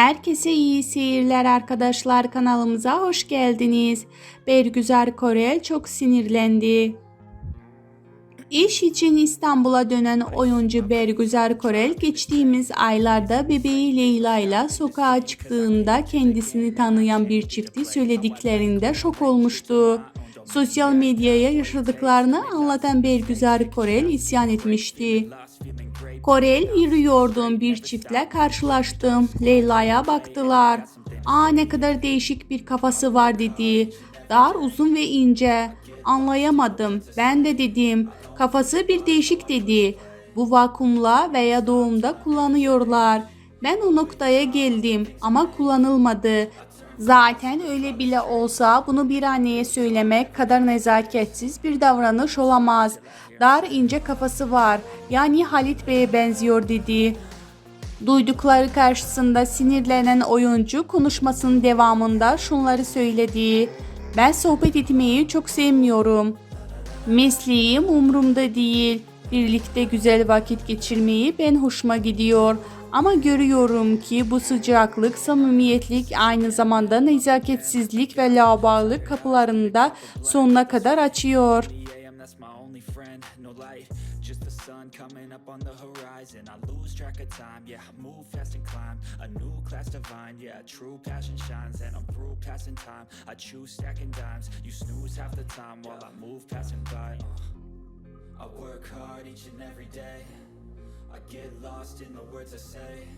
Herkese iyi seyirler arkadaşlar kanalımıza hoş geldiniz. Bergüzar Korel çok sinirlendi. İş için İstanbul'a dönen oyuncu Bergüzar Korel geçtiğimiz aylarda bebeği Leyla ile sokağa çıktığında kendisini tanıyan bir çifti söylediklerinde şok olmuştu. Sosyal medyaya yaşadıklarını anlatan Bergüzar Korel isyan etmişti. Korel yürüyordum bir çiftle karşılaştım. Leyla'ya baktılar. Aa ne kadar değişik bir kafası var dedi. Dar uzun ve ince. Anlayamadım. Ben de dedim. Kafası bir değişik dedi. Bu vakumla veya doğumda kullanıyorlar. Ben o noktaya geldim ama kullanılmadı. Zaten öyle bile olsa bunu bir anneye söylemek kadar nezaketsiz bir davranış olamaz. Dar ince kafası var. Yani Halit Bey'e benziyor dedi. Duydukları karşısında sinirlenen oyuncu konuşmasının devamında şunları söyledi. Ben sohbet etmeyi çok sevmiyorum. Mesleğim umurumda değil. Birlikte güzel vakit geçirmeyi ben hoşuma gidiyor. Ama görüyorum ki bu sıcaklık, samimiyetlik aynı zamanda nezaketsizlik ve laubalilik kapılarını da sonuna kadar açıyor. 3 a.m. that's my only friend no light just the sun coming up on the horizon i lose track of time yeah i move fast and climb a new class divine yeah true passion shines and i'm through passing time i choose stacking dimes you snooze half the time while i move passing by work hard each and every day. I get lost in the words i say